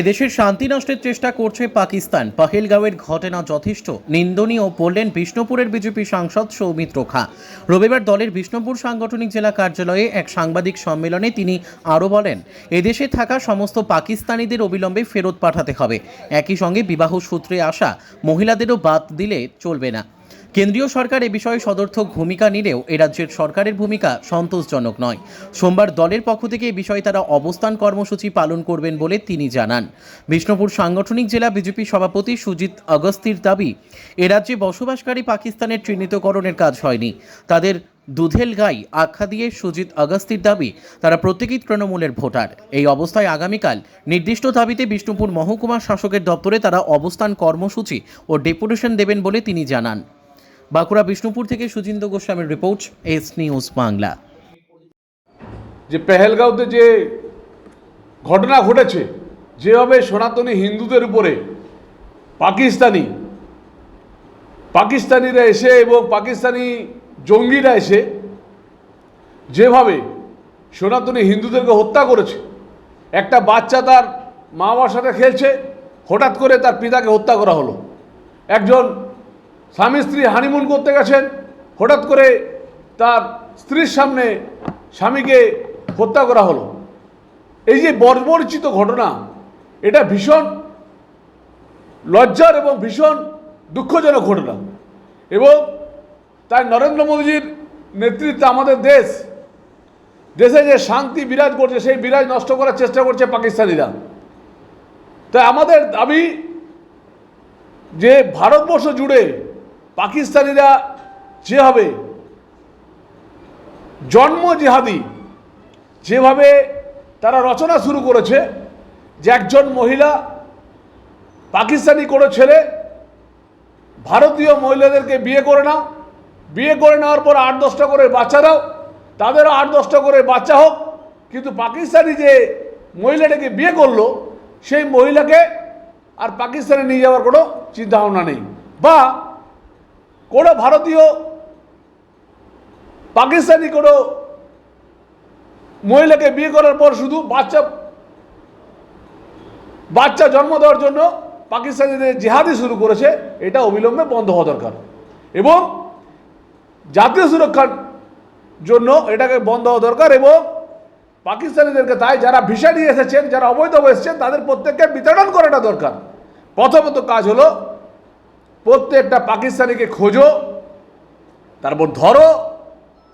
এদেশের শান্তি নষ্টের চেষ্টা করছে পাকিস্তান। পাহেলগাঁওয়ের ঘটনা যথেষ্ট। নিন্দনীয় বললেন বিষ্ণুপুরের বিজেপি সাংসদ সৌমিত্র খা। রবিবার দলের বিষ্ণুপুর সাংগঠনিক জেলা কার্যালয়ে এক সাংবাদিক সম্মেলনে তিনি আরও বলেন, এদেশে থাকা সমস্ত পাকিস্তানিদের অবিলম্বে ফেরত পাঠাতে হবে। একই সঙ্গে বিবাহ সূত্রে আসা মহিলাদেরও বাদ দিলে চলবে না। কেন্দ্রীয় সরকার এ বিষয়ে সদর্থক ভূমিকা নিলেও এ রাজ্যের সরকারের ভূমিকা সন্তোষজনক নয়। সোমবার দলের পক্ষ থেকে এ বিষয়ে তারা অবস্থান কর্মসূচি পালন করবেন বলে তিনি জানান। বিষ্ণুপুর সাংগঠনিক জেলা বিজেপি সভাপতি সুজিত অগস্তির দাবি, এ রাজ্যে বসবাসকারী পাকিস্তানের চিহ্নিতকরণের কাজ হয়নি। তাদের দুধেল গাই আখ্যা দিয়ে সুজিত অগস্তির দাবি, তারা প্রত্যেকেই তৃণমূলের ভোটার। এই অবস্থায় আগামীকাল নির্দিষ্ট দাবিতে বিষ্ণুপুর মহকুমা শাসকের দপ্তরে তারা অবস্থান কর্মসূচি ও ডেপুটেশন দেবেন বলে তিনি জানান। বাঁকুড়া বিষ্ণুপুর থেকে সুজিন্দ্র গোস্বামীর রিপোর্ট, এস নিউজ বাংলা। যে পেহেলগাঁওতে যে ঘটনা ঘটেছে, যেভাবে সনাতনী হিন্দুদের উপরে পাকিস্তানি, পাকিস্তানিরা এসে এবং পাকিস্তানি জঙ্গিরা এসে যেভাবে সনাতনী হিন্দুদেরকে হত্যা করেছে, একটা বাচ্চা তার মা বাবার সাথে খেলছে, হঠাৎ করে তার পিতাকে হত্যা করা হলো। একজন স্বামী স্ত্রী হানিমুন করতে গেছেন, হঠাৎ করে তার স্ত্রীর সামনে স্বামীকে হত্যা করা হলো। এই যে বর্বরচিত ঘটনা, এটা ভীষণ লজ্জার এবং ভীষণ দুঃখজনক ঘটনা। এবং তাই নরেন্দ্র মোদীজির নেতৃত্বে আমাদের দেশ, দেশে যে শান্তি বিরাজ করছে, সেই বিরাজ নষ্ট করার চেষ্টা করছে পাকিস্তানিরা। তাই আমাদের দাবি যে ভারতবর্ষ জুড়ে পাকিস্তানিরা যেভাবে জন্ম জেহাদি যেভাবে তারা রচনা শুরু করেছে যে একজন মহিলা পাকিস্তানি কোনো ছেলে ভারতীয় মহিলাদেরকে বিয়ে করে নাও, বিয়ে করে নেওয়ার পর আট দশটা করে বাচ্চা দাও, তাদেরও আট দশটা করে বাচ্চা হোক, কিন্তু পাকিস্তানি যে মহিলাটাকে বিয়ে করল, সেই মহিলাকে আর পাকিস্তানে নিয়ে যাওয়ার কোনো চিন্তাভাবনা নেই। বা কোনো ভারতীয়, পাকিস্তানি কোনো মহিলাকে বিয়ে করার পর শুধু বাচ্চা বাচ্চা জন্ম দেওয়ার জন্য পাকিস্তানিদের জেহাদি শুরু করেছে, এটা অবিলম্বে বন্ধ হওয়া দরকার। এবং জাতীয় সুরক্ষার জন্য এটাকে বন্ধ হওয়া দরকার এবং পাকিস্তানিদেরকে তাই যারা ভিসা নিয়ে এসেছেন, যারা অবৈধ এসেছেন, তাদের প্রত্যেককে বিতরণ করাটা দরকার। প্রথমত কাজ হলো প্রত্যেকটা পাকিস্তানিকে খোঁজো, তারপর ধরো,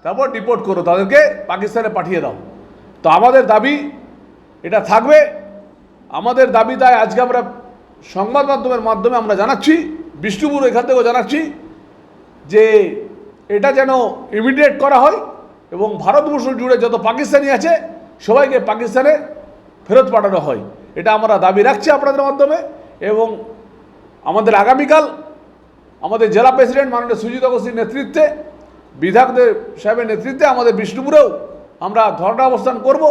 তারপর ডিপোর্ট করো, তাদেরকে পাকিস্তানে পাঠিয়ে দাও। তো আমাদের দাবি এটা থাকবে। আমাদের দাবি তাই আজকে আমরা সংবাদ মাধ্যমের মাধ্যমে আমরা জানাচ্ছি, বিষ্ণুপুর এখান থেকেও জানাচ্ছি যে এটা যেন ইমিডিয়েট করা হয় এবং ভারতবর্ষ জুড়ে যত পাকিস্তানি আছে, সবাইকে পাকিস্তানে ফেরত পাঠানো হয়। এটা আমরা দাবি রাখছি আপনাদের মাধ্যমে এবং আমাদের আগামীকাল আমাদের জেলা প্রেসিডেন্ট মাননীয় সুজিত অগস্তির নেতৃত্বে, বিধায়কদের সাহেবের নেতৃত্বে আমাদের বিষ্ণুপুরেও আমরা ধর্ণা অবস্থান করব।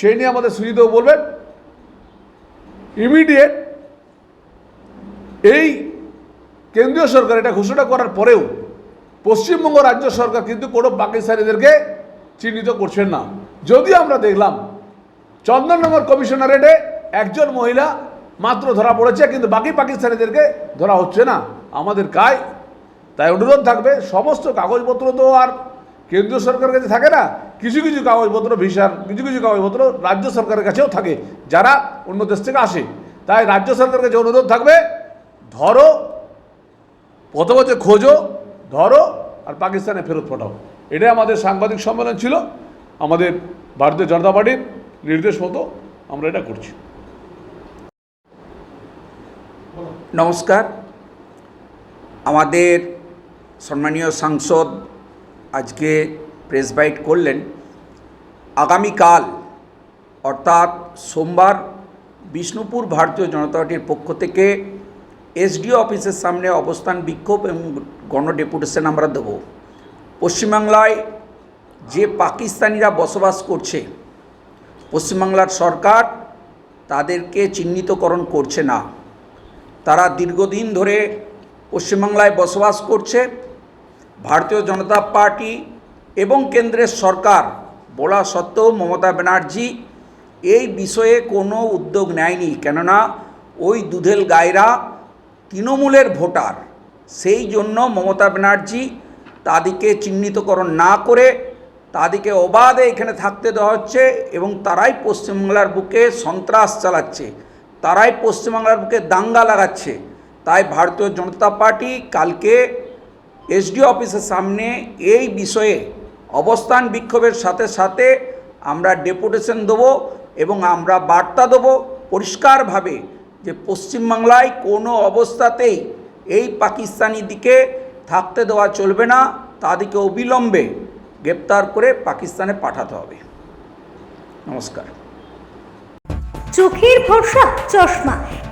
সেই নিয়ে আমাদের সুজিতও বলবেন ইমিডিয়েট এই কেন্দ্রীয় সরকার এটা ঘোষণা করার পরেও পশ্চিমবঙ্গ রাজ্য সরকার কিন্তু কোনো পাকিস্তানিদেরকে চিহ্নিত করছেন না। যদি আমরা দেখলাম, চন্দননগর কমিশনারেটে একজন মহিলা মাত্র ধরা পড়েছে, কিন্তু বাকি পাকিস্তানিদেরকে ধরা হচ্ছে না। আমাদের কাজ, তাই অনুরোধ থাকবে, সমস্ত কাগজপত্র তো আর কেন্দ্রীয় সরকারের কাছে থাকে না, কিছু কিছু কাগজপত্র ভিসার, কিছু কিছু কাগজপত্র রাজ্য সরকারের কাছেও থাকে, যারা অন্য দেশ থেকে আসে। তাই রাজ্য সরকারের কাছে অনুরোধ থাকবে, ধরো, প্রথম হচ্ছে খোঁজো, ধরো, আর পাকিস্তানে ফেরত পাঠাও। এটাই আমাদের সাংবাদিক সম্মেলন ছিল, আমাদের ভারতীয় জনতা পার্টির নির্দেশ মতো আমরা এটা করছি। নমস্কার। আমাদের সম্মানীয় সাংসদ আজকে প্রেস বাইট করলেন। আগামীকাল, অর্থাৎ সোমবার, বিষ্ণুপুর ভারতীয় জনতা পার্টির পক্ষ থেকে এসডিও অফিসের সামনে অবস্থান বিক্ষোভ এবং গণ ডেপুটেশন আমরা দেব। পশ্চিমবাংলায় যে পাকিস্তানিরা বসবাস করছে, পশ্চিমবাংলার সরকার তাদেরকে চিহ্নিতকরণ করছে না। তারা দীর্ঘদিন ধরে পশ্চিমবাংলায় বসবাস করছে ভারতীয় জনতা পার্টি এবং কেন্দ্রের সরকার। বলা সত্ত্বেও মমতা ব্যানার্জি এই বিষয়ে কোনো উদ্যোগ নেয়নি। কেননা ওই দুধেল গায়রা তৃণমূলের ভোটার। সেই জন্য মমতা ব্যানার্জি তাদেরকে চিহ্নিতকরণ না করে তাদেরকে অবাধে এখানে থাকতে দেওয়া হচ্ছে এবং তারাই পশ্চিমবাংলার বুকে সন্ত্রাস চালাচ্ছে, তারাই পশ্চিমবাংলার বুকে দাঙ্গা লাগাচ্ছে। তাই ভারতীয় জনতা পার্টি কালকে এসডি অফিসের সামনে এই বিষয়ে অবস্থান বিক্ষোভের সাথে সাথে আমরা ডেপুটেশন দেবো এবং আমরা বার্তা দেবো পরিষ্কারভাবে যে পশ্চিমবাংলায় কোনো অবস্থাতেই এই পাকিস্তানি দিকে থাকতে দেওয়া চলবে না, তাদেরকে অবিলম্বে গ্রেপ্তার করে পাকিস্তানে পাঠাতে হবে। নমস্কার। চোখের ভরসা, চশমা।